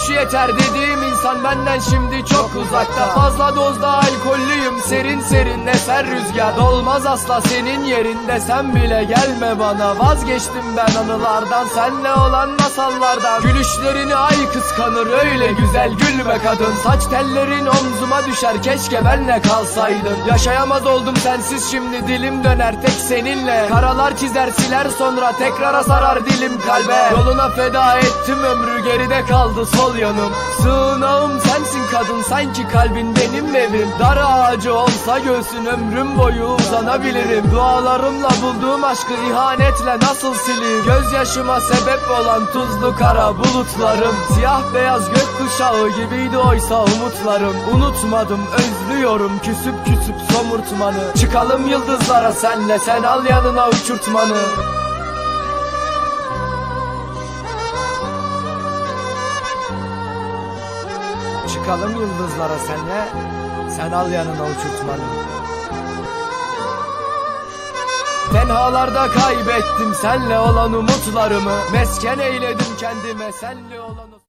Görüşü yeter dediğim insan benden şimdi çok uzakta. Fazla dozda serin serin eser rüzgar Dolmaz asla senin yerinde. Sen bile gelme bana Vazgeçtim ben anılardan. Senle olan masallardan Gülüşlerini ay kıskanır öyle güzel gülme kadın. Saç tellerin omzuma düşer keşke benle kalsaydın Yaşayamaz oldum sensiz şimdi dilim döner tek seninle. Karalar çizer siler sonra tekrara sarar dilim kalbe. Yoluna feda ettim ömrü geride kaldı sol yanım. Sığınağım sensin kadın sanki kalbin benim evim. Dar ağacı olsa göğsün ömrüm boyu uzanabilirim. Dualarımla bulduğum aşkı ihanetle nasıl sileyim? Gözyaşıma sebep olan tuzlu kara bulutlarım. Siyah beyaz gökkuşağı gibiydi oysa umutlarım. Unutmadım özlüyorum küsüp küsüp somurtmanı. Çıkalım yıldızlara senle sen al yanına uçurtmanı Çıkalım yıldızlara senle. Sen al yanına uçurtmanı. Tenhalarda kaybettim senle olan umutlarımı. Mesken eyledim kendime senle olan